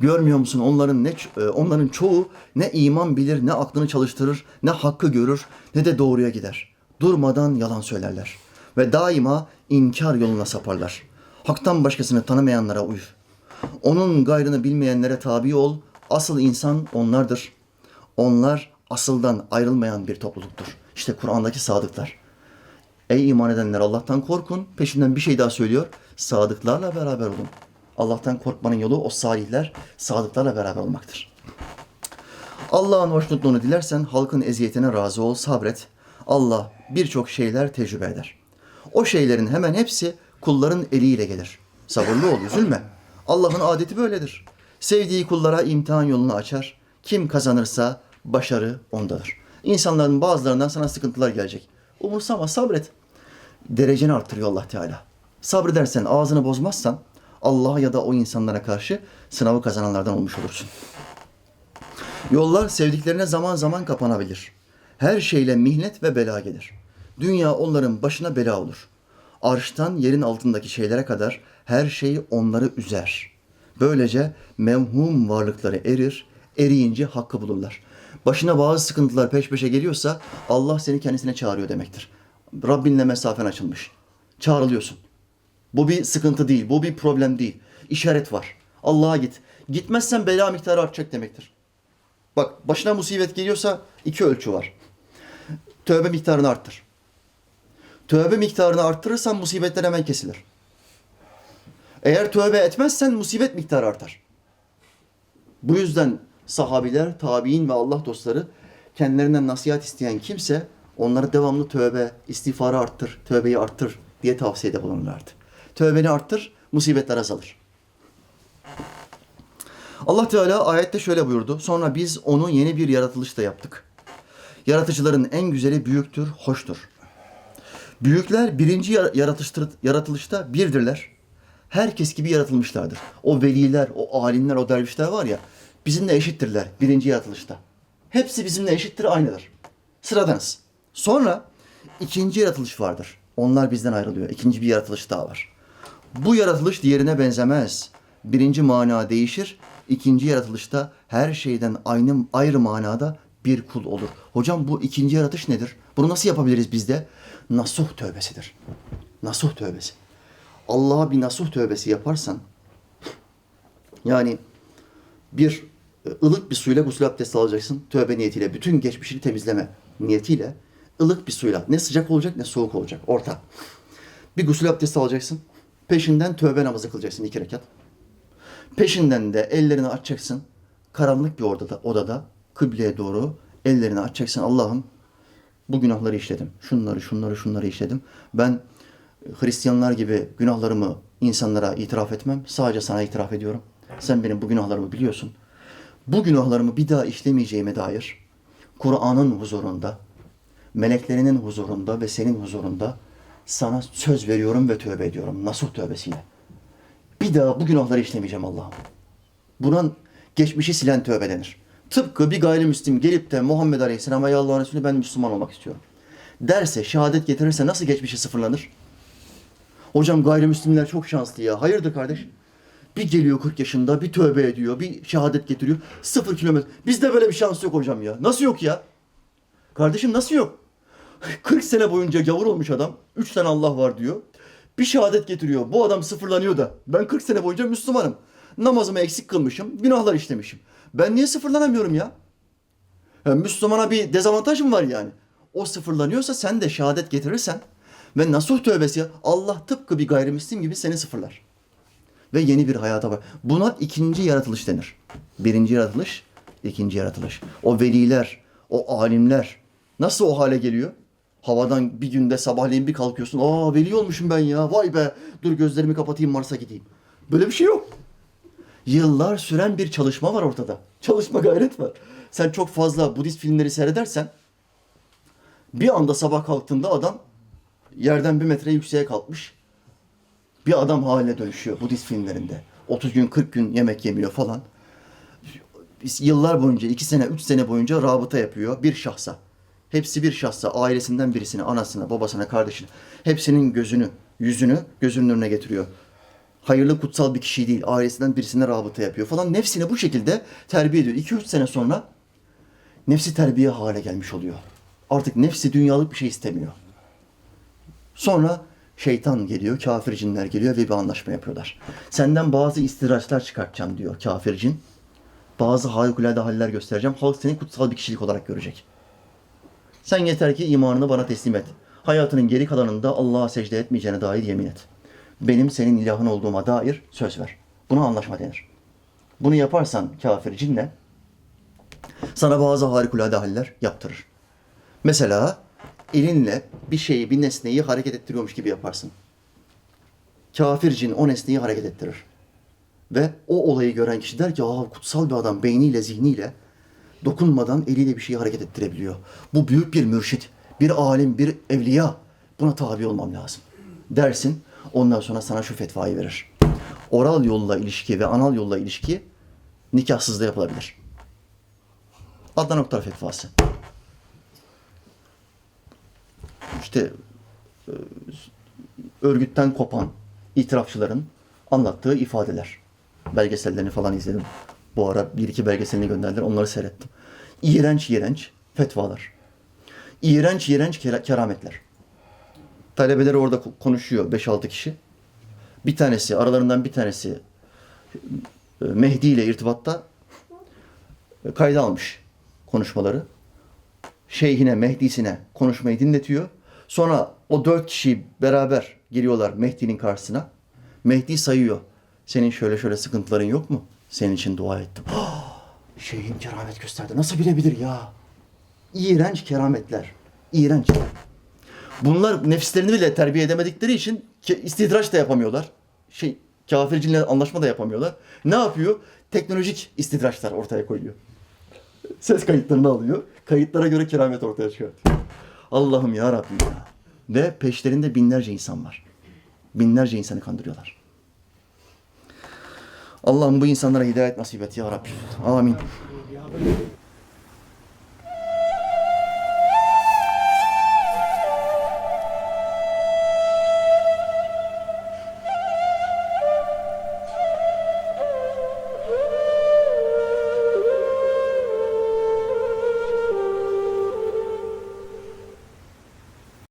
Görmüyor musun onların ne e, onların çoğu ne iman bilir, ne aklını çalıştırır, ne hakkı görür, ne de doğruya gider. Durmadan yalan söylerler ve daima inkar yoluna saparlar. Haktan başkasını tanımayanlara uy. Onun gayrını bilmeyenlere tabi ol. Asıl insan onlardır. Onlar asıldan ayrılmayan bir topluluktur. İşte Kur'an'daki sadıklar. Ey iman edenler Allah'tan korkun. Peşinden bir şey daha söylüyor. Sadıklarla beraber olun. Allah'tan korkmanın yolu o salihler sadıklarla beraber olmaktır. Allah'ın hoşnutluğunu dilersen halkın eziyetine razı ol, sabret. Allah birçok şeyler tecrübe eder. O şeylerin hemen hepsi kulların eliyle gelir. Sabırlı ol, üzülme. Allah'ın adeti böyledir. Sevdiği kullara imtihan yolunu açar. Kim kazanırsa başarı ondadır. İnsanların bazılarından sana sıkıntılar gelecek. Umursama, sabret. Dereceni arttırıyor Allah Teala. Sabredersen, ağzını bozmazsan Allah'a ya da o insanlara karşı sınavı kazananlardan olmuş olursun. Yollar sevdiklerine zaman zaman kapanabilir. Her şeyle mihnet ve bela gelir. Dünya onların başına bela olur. Arştan yerin altındaki şeylere kadar her şey onları üzer. Böylece mevhum varlıkları erir, eriyince hakkı bulurlar. Başına bazı sıkıntılar peş peşe geliyorsa Allah seni kendisine çağırıyor demektir. Rabbinle mesafen açılmış. Çağrılıyorsun. Bu bir sıkıntı değil, bu bir problem değil. İşaret var. Allah'a git. Gitmezsen bela miktarı artacak demektir. Bak başına musibet geliyorsa iki ölçü var. Tövbe miktarını arttır. Tövbe miktarını arttırırsan musibetler hemen kesilir. Eğer tövbe etmezsen musibet miktarı artar. Bu yüzden sahabiler, tabi'in ve Allah dostları kendilerinden nasihat isteyen kimse onlara devamlı tövbe, istiğfarı arttır, tövbeyi arttır diye tavsiyede bulunurlardı. Tövbeni arttır, musibetler azalır. Allah Teala ayette şöyle buyurdu. Sonra biz onu yeni bir yaratılışta yaptık. Yaratıcıların en güzeli büyüktür, hoştur. Büyükler birinci yaratılışta birdirler. Herkes gibi yaratılmışlardır. O veliler, o alimler, o dervişler var ya bizimle eşittirler birinci yaratılışta. Hepsi bizimle eşittir, aynıdır. Sıradanız. Sonra ikinci yaratılış vardır. Onlar bizden ayrılıyor. İkinci bir yaratılış daha var. Bu yaratılış diğerine benzemez. Birinci mana değişir. İkinci yaratılışta her şeyden aynı ayrı manada bir kul olur. Hocam bu ikinci yaratış nedir? Bunu nasıl yapabiliriz biz de? Nasuh tövbesidir. Nasuh tövbesi. Allah'a bir nasuh tövbesi yaparsan yani bir e, ılık bir suyla gusül abdesti alacaksın. Tövbe niyetiyle, bütün geçmişini temizleme niyetiyle ılık bir suyla. Ne sıcak olacak ne soğuk olacak. Orta. Bir gusül abdesti alacaksın. Peşinden tövbe namazı kılacaksın iki rekat. Peşinden de ellerini açacaksın. Karanlık bir odada, odada kıbleye doğru ellerini açacaksın. Allah'ım bu günahları işledim. Şunları, şunları, şunları işledim. Ben Hristiyanlar gibi günahlarımı insanlara itiraf etmem. Sadece sana itiraf ediyorum. Sen benim bu günahlarımı biliyorsun. Bu günahlarımı bir daha işlemeyeceğime dair Kur'an'ın huzurunda, meleklerinin huzurunda ve senin huzurunda sana söz veriyorum ve tövbe ediyorum. Nasuh tövbesiyle. Bir daha bu günahları işlemeyeceğim Allah'ım. Buna geçmişi silen tövbe denir. Tıpkı bir gayrimüslim gelip de Muhammed Aleyhisselam'a ya Allah'ın Resulü ben Müslüman olmak istiyorum. Derse, şehadet getirirse nasıl geçmişi sıfırlanır? Hocam gayrimüslimler çok şanslı ya. Hayırdır kardeş? Bir geliyor 40 yaşında, bir tövbe ediyor, bir şehadet getiriyor. Sıfır kilometre. Bizde böyle bir şans yok hocam ya. Nasıl yok ya? Kardeşim nasıl yok? 40 sene boyunca gavur olmuş adam. 3 tane Allah var diyor. Bir şehadet getiriyor. Bu adam sıfırlanıyor da. Ben 40 sene boyunca Müslümanım. Namazımı eksik kılmışım. Günahlar işlemişim. Ben niye sıfırlanamıyorum ya? ya Müslümana bir dezavantaj mı var yani? O sıfırlanıyorsa sen de şehadet getirirsen ve nasuh tövbesi Allah tıpkı bir gayrimüslim gibi seni sıfırlar. Ve yeni bir hayata var. Buna ikinci yaratılış denir. Birinci yaratılış, ikinci yaratılış. O veliler, o alimler nasıl o hale geliyor? Havadan bir günde sabahleyin bir kalkıyorsun. Aa veli olmuşum ben ya. Vay be. Dur gözlerimi kapatayım Mars'a gideyim. Böyle bir şey yok. Yıllar süren bir çalışma var ortada. Çalışma gayret var. Sen çok fazla Budist filmleri seyredersen bir anda sabah kalktığında adam yerden bir metre yükseğe kalkmış. Bir adam haline dönüşüyor Budist filmlerinde. 30 gün 40 gün yemek yemiyor falan. Yıllar boyunca, iki sene, üç sene boyunca rabıta yapıyor bir şahsa. Hepsi bir şahsa, ailesinden birisine, anasına, babasına, kardeşine. Hepsinin gözünü, yüzünü gözünün önüne getiriyor. hayırlı kutsal bir kişi değil. Ailesinden birisine rabıta yapıyor falan. Nefsini bu şekilde terbiye ediyor. 2-3 sene sonra nefsi terbiye hale gelmiş oluyor. Artık nefsi dünyalık bir şey istemiyor. Sonra şeytan geliyor, kafir cinler geliyor ve bir anlaşma yapıyorlar. Senden bazı istiraçlar çıkartacağım diyor kafir cin. Bazı harikulade haller göstereceğim. Halk seni kutsal bir kişilik olarak görecek. Sen yeter ki imanını bana teslim et. Hayatının geri kalanında Allah'a secde etmeyeceğine dair yemin et. Benim senin ilahın olduğuma dair söz ver. Buna anlaşma denir. Bunu yaparsan kafir cinle sana bazı harikulade haller yaptırır. Mesela elinle bir şeyi, bir nesneyi hareket ettiriyormuş gibi yaparsın. Kafir cin o nesneyi hareket ettirir. Ve o olayı gören kişi der ki Aa, kutsal bir adam beyniyle, zihniyle dokunmadan eliyle bir şeyi hareket ettirebiliyor. Bu büyük bir mürşit, bir alim, bir evliya. Buna tabi olmam lazım. Dersin, ondan sonra sana şu fetvayı verir. Oral yolla ilişki ve anal yolla ilişki nikahsız da yapılabilir. Adnan Oktar fetvası. İşte e, örgütten kopan itirafçıların anlattığı ifadeler. Belgesellerini falan izledim. Bu ara bir iki belgeselini gönderdiler. Onları seyrettim. İğrenç iğrenç fetvalar. İğrenç iğrenç kera- kerametler. Talebeleri orada ko- konuşuyor 5-6 kişi. Bir tanesi, aralarından bir tanesi e, Mehdi ile irtibatta e, kayda almış konuşmaları. Şeyhine, Mehdi'sine konuşmayı dinletiyor. Sonra o dört kişi beraber geliyorlar Mehdi'nin karşısına. Mehdi sayıyor. Senin şöyle şöyle sıkıntıların yok mu? Senin için dua ettim. Şeyhim keramet gösterdi. Nasıl bilebilir ya? İğrenç kerametler. İğrenç. Bunlar nefislerini bile terbiye edemedikleri için istidraç da yapamıyorlar. Şey, kafir cinle anlaşma da yapamıyorlar. Ne yapıyor? Teknolojik istidraçlar ortaya koyuyor. Ses kayıtlarını alıyor. Kayıtlara göre keramet ortaya çıkartıyor. Allah'ım ya Rabbim ya. Ve peşlerinde binlerce insan var. Binlerce insanı kandırıyorlar. Allah'ım bu insanlara hidayet nasip et ya Rabbi. Amin.